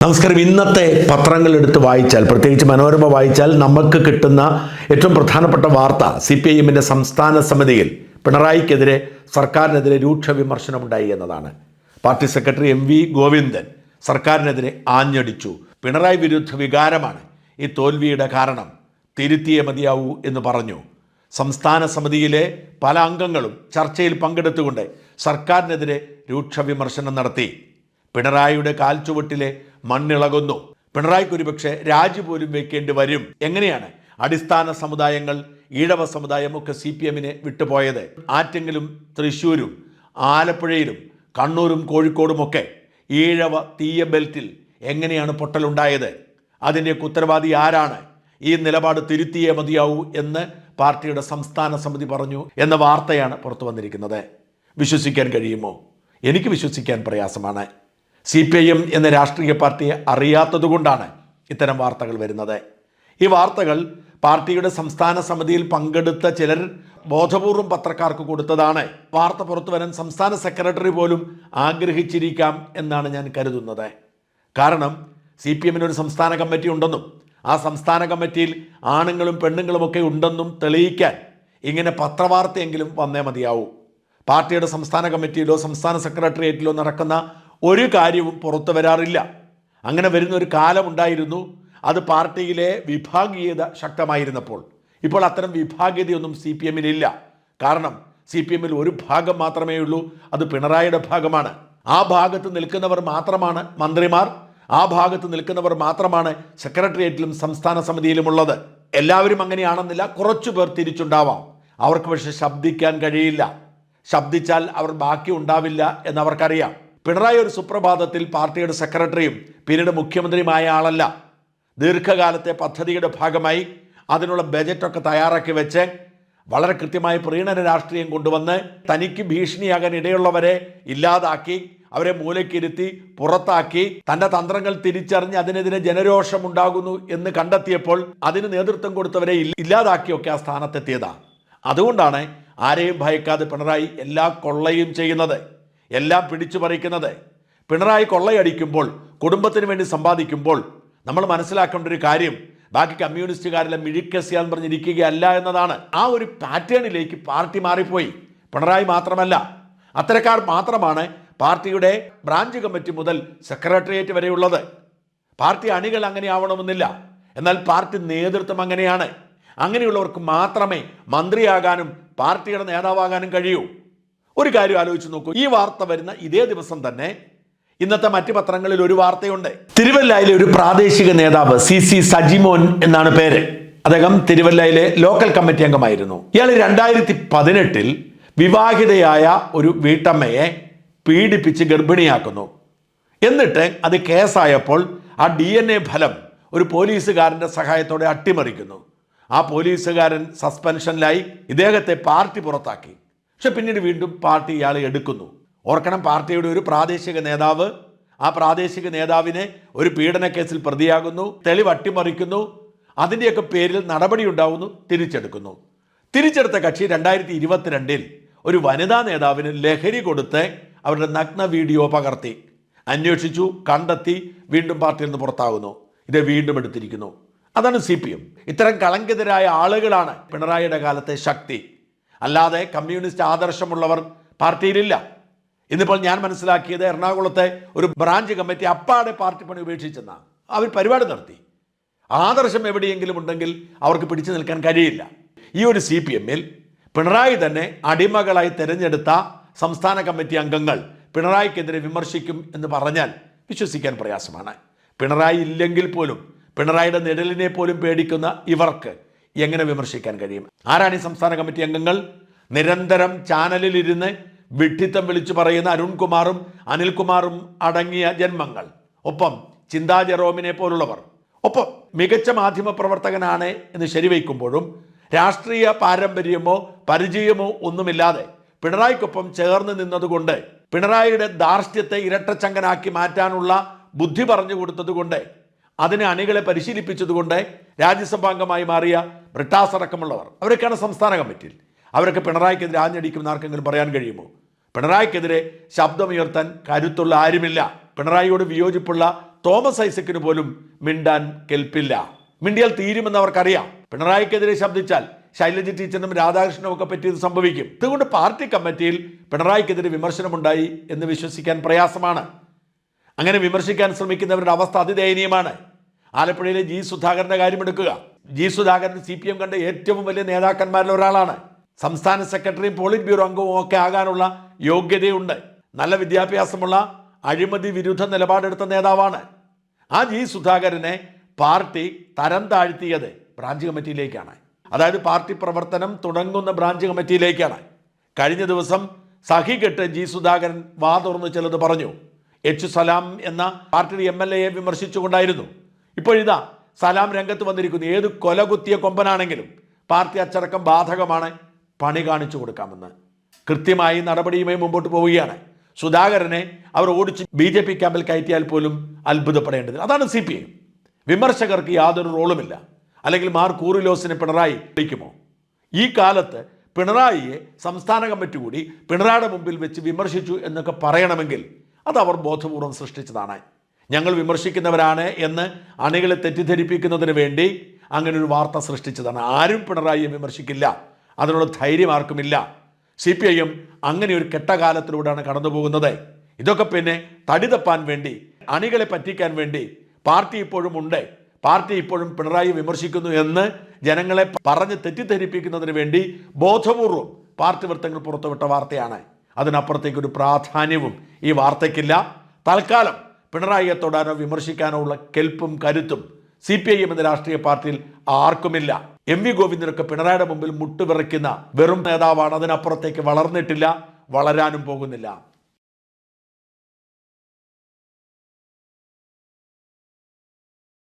നമസ്കാരം. ഇന്നത്തെ പത്രങ്ങൾ എടുത്ത് വായിച്ചാൽ പ്രത്യേകിച്ച് മനോരമ വായിച്ചാൽ നമുക്ക് കിട്ടുന്ന ഏറ്റവും പ്രധാനപ്പെട്ട വാർത്ത സി പി ഐ എമ്മിന്റെ സംസ്ഥാന സമിതിയിൽ പിണറായിക്കെതിരെ സർക്കാരിനെതിരെ രൂക്ഷ വിമർശനമുണ്ടായി എന്നതാണ്. Party secretary M V Govindan സർക്കാരിനെതിരെ ആഞ്ഞടിച്ചു. പിണറായി വിരുദ്ധ വികാരമാണ് ഈ തോൽവിയുടെ കാരണം. തിരുത്തിയേ മതിയാവൂ എന്ന് പറഞ്ഞു. സംസ്ഥാന സമിതിയിലെ പല അംഗങ്ങളും ചർച്ചയിൽ പങ്കെടുത്തുകൊണ്ട് സർക്കാരിനെതിരെ രൂക്ഷ വിമർശനം നടത്തി. പിണറായിയുടെ കാൽച്ചുവട്ടിലെ മണ്ണിളകുന്നു. പിണറായിക്ക് ഒരുപക്ഷെ രാജി പോലും വെക്കേണ്ടി വരും. എങ്ങനെയാണ് അടിസ്ഥാന സമുദായങ്ങൾ ഈഴവ സമുദായമൊക്കെ സി പി എമ്മിനെ വിട്ടുപോയത്? ആറ്റെങ്കിലും തൃശ്ശൂരും ആലപ്പുഴയിലും കണ്ണൂരും കോഴിക്കോടുമൊക്കെ ഈഴവ തീയ ബെൽറ്റിൽ എങ്ങനെയാണ് പൊട്ടലുണ്ടായത്? അതിന്റെ ഉത്തരവാദി ആരാണ്? ഈ നിലപാട് തിരുത്തിയേ മതിയാവൂ എന്ന് പാർട്ടിയുടെ സംസ്ഥാന സമിതി പറഞ്ഞു എന്ന വാർത്തയാണ് പുറത്തു വന്നിരിക്കുന്നത്. വിശ്വസിക്കാൻ കഴിയുമോ? എനിക്ക് വിശ്വസിക്കാൻ പ്രയാസമാണ്. സി പി ഐ എം എന്ന രാഷ്ട്രീയ പാർട്ടിയെ അറിയാത്തതുകൊണ്ടാണ് ഇത്തരം വാർത്തകൾ വരുന്നത്. ഈ വാർത്തകൾ പാർട്ടിയുടെ സംസ്ഥാന സമിതിയിൽ പങ്കെടുത്ത ചിലർ ബോധപൂർവം പത്രക്കാർക്ക് കൊടുത്തതാണ്. വാർത്ത പുറത്തു വരാൻ സംസ്ഥാന സെക്രട്ടറി പോലും ആഗ്രഹിച്ചിരിക്കാം എന്നാണ് ഞാൻ കരുതുന്നത്. കാരണം സി പി എമ്മിനൊരു സംസ്ഥാന കമ്മിറ്റി ഉണ്ടെന്നും ആ സംസ്ഥാന കമ്മിറ്റിയിൽ ആണുങ്ങളും പെണ്ണുങ്ങളും ഒക്കെ ഉണ്ടെന്നും തെളിയിക്കാൻ ഇങ്ങനെ പത്രവാർത്തയെങ്കിലും വന്നേ മതിയാവൂ. പാർട്ടിയുടെ സംസ്ഥാന കമ്മിറ്റിയിലോ സംസ്ഥാന സെക്രട്ടേറിയറ്റിലോ നടക്കുന്ന ഒരു കാര്യവും പുറത്തു വരാറില്ല. അങ്ങനെ വരുന്ന ഒരു കാലമുണ്ടായിരുന്നു അത് പാർട്ടിയിലെ വിഭാഗീയത ശക്തമായിരുന്നപ്പോൾ. ഇപ്പോൾ അത്തരം വിഭാഗീയതയൊന്നും സി പി എമ്മിലില്ല കാരണം സി പി എമ്മിൽ ഒരു ഭാഗം മാത്രമേ ഉള്ളൂ. അത് പിണറായിയുടെ ഭാഗമാണ്. ആ ഭാഗത്ത് നിൽക്കുന്നവർ മാത്രമാണ് മന്ത്രിമാർ. ആ ഭാഗത്ത് നിൽക്കുന്നവർ മാത്രമാണ് സെക്രട്ടേറിയറ്റിലും സംസ്ഥാന സമിതിയിലുമുള്ളത് എല്ലാവരും അങ്ങനെയാണെന്നില്ല. കുറച്ചു പേർ തിരിച്ചുണ്ടാവാം. അവർക്ക് പക്ഷെ ശബ്ദിക്കാൻ കഴിയില്ല. ശബ്ദിച്ചാൽ അവർ ബാക്കി ഉണ്ടാവില്ല എന്നവർക്കറിയാം പിണറായി ഒരു സുപ്രഭാതത്തിൽ പാർട്ടിയുടെ സെക്രട്ടറിയും പിന്നീട് മുഖ്യമന്ത്രിയുമായ ആളല്ല. ദീർഘകാലത്തെ പദ്ധതിയുടെ ഭാഗമായി അതിനുള്ള ബജറ്റൊക്കെ തയ്യാറാക്കി വെച്ച് വളരെ കൃത്യമായി പ്രീണന രാഷ്ട്രീയം കൊണ്ടുവന്ന് തനിക്ക് ഭീഷണിയാകാൻ ഇടയുള്ളവരെ ഇല്ലാതാക്കി അവരെ മൂലക്കിരുത്തി പുറത്താക്കി തന്റെ തന്ത്രങ്ങൾ തിരിച്ചറിഞ്ഞ് അതിനെതിരെ ജനരോഷം ഉണ്ടാകുന്നു എന്ന് കണ്ടെത്തിയപ്പോൾ അതിന് നേതൃത്വം കൊടുത്തവരെ ഇല്ല- ഇല്ലാതാക്കിയൊക്കെ ആ സ്ഥാനത്തെത്തിയതാണ് അതുകൊണ്ടാണ് ആരെയും ഭയക്കാതെ പിണറായി എല്ലാ കൊള്ളയും ചെയ്യുന്നത്. എല്ലാം പിടിച്ചു പറിക്കുന്നത്. പിണറായി കൊള്ളയടിക്കുമ്പോൾ കുടുംബത്തിന് വേണ്ടി സമ്പാദിക്കുമ്പോൾ നമ്മൾ മനസ്സിലാക്കേണ്ട ഒരു കാര്യം ബാക്കി കമ്മ്യൂണിസ്റ്റുകാരെല്ലാം മിഴിക്കസിയാന്ന് പറഞ്ഞിരിക്കുകയല്ല എന്നതാണ്. ആ ഒരു പാറ്റേണിലേക്ക് പാർട്ടി മാറിപ്പോയി. പിണറായി മാത്രമല്ല അത്തരക്കാർ മാത്രമാണ് പാർട്ടിയുടെ ബ്രാഞ്ച് കമ്മിറ്റി മുതൽ സെക്രട്ടേറിയറ്റ് വരെയുള്ളത്. പാർട്ടി അണികൾ അങ്ങനെ ആവണമെന്നില്ല. എന്നാൽ പാർട്ടി നേതൃത്വം അങ്ങനെയാണ്. അങ്ങനെയുള്ളവർക്ക് മാത്രമേ മന്ത്രിയാകാനും പാർട്ടിയുടെ നേതാവാകാനും കഴിയൂ. ഒരു കാര്യം ആലോചിച്ച് നോക്കൂ. ഈ വാർത്ത വരുന്ന ഇതേ ദിവസം തന്നെ ഇന്നത്തെ മറ്റു പത്രങ്ങളിൽ ഒരു വാർത്തയുണ്ട്. തിരുവല്ലയിലെ ഒരു പ്രാദേശിക നേതാവ് സി സി സജിമോൻ എന്നാണ് പേര്. അദ്ദേഹം തിരുവല്ലയിലെ ലോക്കൽ കമ്മിറ്റി അംഗമായിരുന്നു. ഇയാൾ രണ്ടായിരത്തി പതിനെട്ടിൽ വിവാഹിതയായ ഒരു വീട്ടമ്മയെ പീഡിപ്പിച്ച് ഗർഭിണിയാക്കുന്നു. എന്നിട്ട് അത് കേസായപ്പോൾ ആ ഡി എൻ എ ഫലം ഒരു പോലീസുകാരന്റെ സഹായത്തോടെ അട്ടിമറിക്കുന്നു. ആ പോലീസുകാരൻ സസ്പെൻഷനിലായി ഇദ്ദേഹത്തെ പാർട്ടി പുറത്താക്കി. പക്ഷെ പിന്നീട് വീണ്ടും പാർട്ടി ഇയാളെ എടുക്കുന്നു. ഓർക്കണം പാർട്ടിയുടെ ഒരു പ്രാദേശിക നേതാവ് ആ പ്രാദേശിക നേതാവിനെ ഒരു പീഡന കേസിൽ പ്രതിയാകുന്നു തെളിവ് അട്ടിമറിക്കുന്നു അതിന്റെയൊക്കെ പേരിൽ നടപടി ഉണ്ടാവുന്നു തിരിച്ചെടുക്കുന്നു. തിരിച്ചെടുത്ത കക്ഷി രണ്ടായിരത്തി ഇരുപത്തിരണ്ടിൽ ഒരു വനിതാ നേതാവിന് ലഹരി കൊടുത്ത് അവരുടെ നഗ്ന വീഡിയോ പകർത്തി. അന്വേഷിച്ചു കണ്ടെത്തി വീണ്ടും പാർട്ടിയിൽ നിന്ന് പുറത്താകുന്നു. ഇത് വീണ്ടും എടുത്തിരിക്കുന്നു. അതാണ് സി പി എം. ഇത്തരം കളങ്കിതരായ ആളുകളാണ് പിണറായിയുടെ കാലത്തെ ശക്തി. അല്ലാതെ കമ്മ്യൂണിസ്റ്റ് ആദർശമുള്ളവർ പാർട്ടിയിലില്ല. ഇന്നിപ്പോൾ ഞാൻ മനസ്സിലാക്കിയത് എറണാകുളത്തെ ഒരു ബ്രാഞ്ച് കമ്മിറ്റി അപ്പാടെ പാർട്ടി പണി ഉപേക്ഷിച്ചെന്ന. അവർ പരിപാടി നടത്തി. ആദർശം എവിടെയെങ്കിലും ഉണ്ടെങ്കിൽ അവർക്ക് പിടിച്ചു നിൽക്കാൻ കഴിയില്ല. ഈ ഒരു സി പി എമ്മിൽ പിണറായി തന്നെ അടിമകളായി തിരഞ്ഞെടുത്ത സംസ്ഥാന കമ്മിറ്റി അംഗങ്ങൾ പിണറായിക്കെതിരെ വിമർശിക്കും എന്ന് പറഞ്ഞാൽ വിശ്വസിക്കാൻ പ്രയാസമാണ്. പിണറായി ഇല്ലെങ്കിൽ പോലും പിണറായിയുടെ നിഴലിനെ പോലും പേടിക്കുന്ന ഇവർക്ക് എങ്ങനെ വിമർശിക്കാൻ കഴിയും? ആരാണ് ഈ സംസ്ഥാന കമ്മിറ്റി അംഗങ്ങൾ? നിരന്തരം ചാനലിലിരുന്ന് വിഡ്ഢിത്തം വിളിച്ചു പറയുന്ന അരുൺകുമാറും അനിൽകുമാറും അടങ്ങിയ ജന്മങ്ങൾ. ഒപ്പം ചിന്താ ജെറോമിനെ പോലുള്ളവർ. ഒപ്പം മികച്ച മാധ്യമ പ്രവർത്തകനാണ് എന്ന് ശരിവയ്ക്കുമ്പോഴും രാഷ്ട്രീയ പാരമ്പര്യമോ പരിചയമോ ഒന്നുമില്ലാതെ പിണറായിക്കൊപ്പം ചേർന്ന് നിന്നതുകൊണ്ട് പിണറായിയുടെ ദാർഷ്ട്യത്തെ ഇരട്ടച്ചങ്കനാക്കി മാറ്റാനുള്ള ബുദ്ധി പറഞ്ഞു കൊടുത്തതുകൊണ്ട് അതിന് അണികളെ പരിശീലിപ്പിച്ചതുകൊണ്ട് രാജ്യസഭാംഗമായി മാറിയ ബ്രിട്ടാസ് അടക്കമുള്ളവർ അവരൊക്കെയാണ് സംസ്ഥാന കമ്മിറ്റിയിൽ. അവരൊക്കെ പിണറായിക്കെതിരെ ആഞ്ഞടിക്കുമെന്ന് ആർക്കെങ്കിലും പറയാൻ കഴിയുമോ? പിണറായിക്കെതിരെ ശബ്ദമുയർത്താൻ കരുത്തുള്ള ആരുമില്ല. പിണറായിയോട് വിയോജിപ്പുള്ള തോമസ് ഐസക്കിന് പോലും മിണ്ടാൻ കെൽപ്പില്ല. മിണ്ടിയാൽ തീരുമെന്ന് അവർക്കറിയാം. പിണറായിക്കെതിരെ ശബ്ദിച്ചാൽ ശൈലജ ടീച്ചറിനും രാധാകൃഷ്ണനും ഒക്കെ പറ്റിയത് സംഭവിക്കും. അതുകൊണ്ട് പാർട്ടി കമ്മിറ്റിയിൽ പിണറായിക്കെതിരെ വിമർശനമുണ്ടായി എന്ന് വിശ്വസിക്കാൻ പ്രയാസമാണ്. അങ്ങനെ വിമർശിക്കാൻ ശ്രമിക്കുന്നവരുടെ അവസ്ഥ അതിദയനീയമാണ്. ആലപ്പുഴയിലെ ജി സുധാകരന്റെ കാര്യമെടുക്കുക G Sudhakaran C P M കണ്ട ഏറ്റവും വലിയ നേതാക്കന്മാരിൽ ഒരാളാണ്. സംസ്ഥാന സെക്രട്ടറിയും പോളിറ്റ് ബ്യൂറോ അംഗവും ഒക്കെ ആകാനുള്ള യോഗ്യതയുണ്ട്. നല്ല വിദ്യാഭ്യാസമുള്ള അഴിമതി വിരുദ്ധ നിലപാടെടുത്ത നേതാവാണ്. ആ ജി സുധാകരനെ പാർട്ടി തരം താഴ്ത്തിയത് ബ്രാഞ്ച് കമ്മിറ്റിയിലേക്കാണ്. അതായത് പാർട്ടി പ്രവർത്തനം തുടങ്ങുന്ന ബ്രാഞ്ച് കമ്മിറ്റിയിലേക്കാണ്. കഴിഞ്ഞ ദിവസം സഹികെട്ട് ജി സുധാകരൻ വാ തുറന്ന് ചിലത് പറഞ്ഞു. എച്ച് സലാം എന്ന പാർട്ടിയുടെ എം എൽ എയെ വിമർശിച്ചുകൊണ്ടായിരുന്നു. ഇപ്പോഴിതാ സലാം രംഗത്ത് വന്നിരിക്കുന്നു. ഏത് കൊലകുത്തിയ കൊമ്പനാണെങ്കിലും പാർട്ടി അച്ചടക്കം ബാധകമാണ്. പണി കാണിച്ചു കൊടുക്കാമെന്ന്. കൃത്യമായി നടപടിയുമായി മുമ്പോട്ട് പോവുകയാണ്. സുധാകരനെ അവർ ഓടിച്ച് ബി ജെ പി ക്യാമ്പിൽ കയറ്റിയാൽ പോലും അത്ഭുതപ്പെടേണ്ടതില്ല. അതാണ് സി പി ഐ. വിമർശകർക്ക് യാതൊരു റോളുമില്ല. അല്ലെങ്കിൽ മാർ കൂറിലോസിനെ പിണറായി വിളിക്കുമോ? ഈ കാലത്ത് പിണറായിയെ സംസ്ഥാന കമ്മിറ്റി കൂടി പിണറായിയുടെ മുമ്പിൽ വെച്ച് വിമർശിച്ചു എന്നൊക്കെ പറയണമെങ്കിൽ അത് അവർ ബോധപൂർവം സൃഷ്ടിച്ചതാണ്. ഞങ്ങൾ വിമർശിക്കുന്നവരാണ് എന്ന് അണികളെ തെറ്റിദ്ധരിപ്പിക്കുന്നതിന് വേണ്ടി അങ്ങനെ ഒരു വാർത്ത സൃഷ്ടിച്ചതാണ്. ആരും പിണറായിയെ വിമർശിക്കില്ല. അതിനുള്ള ധൈര്യം ആർക്കുമില്ല. സി പി ഐ എം അങ്ങനെ ഒരു കെട്ടകാലത്തിലൂടെയാണ് കടന്നുപോകുന്നത്. ഇതൊക്കെ പിന്നെ തടി തപ്പാൻ വേണ്ടി അണികളെ പറ്റിക്കാൻ വേണ്ടി പാർട്ടി ഇപ്പോഴും ഉണ്ട്. പാർട്ടി ഇപ്പോഴും പിണറായി വിമർശിക്കുന്നു എന്ന് ജനങ്ങളെ പറഞ്ഞ് തെറ്റിദ്ധരിപ്പിക്കുന്നതിന് വേണ്ടി ബോധപൂർവം പാർട്ടി വൃത്തങ്ങൾ പുറത്തുവിട്ട വാർത്തയാണ്. അതിനപ്പുറത്തേക്കൊരു പ്രാധാന്യവും ഈ വാർത്തയ്ക്കില്ല. തൽക്കാലം പിണറായിയെ തൊടാനോ വിമർശിക്കാനോ ഉള്ള കെൽപ്പും കരുത്തും സി പി ഐ എം എന്ന രാഷ്ട്രീയ പാർട്ടിയിൽ ആർക്കുമില്ല. എം വി ഗോവിന്ദനൊക്കെ പിണറായിയുടെ മുമ്പിൽ മുട്ടുവിറയ്ക്കുന്ന വെറും നേതാവാണ്. അതിനപ്പുറത്തേക്ക് വളർന്നിട്ടില്ല വളരാനും പോകുന്നില്ല.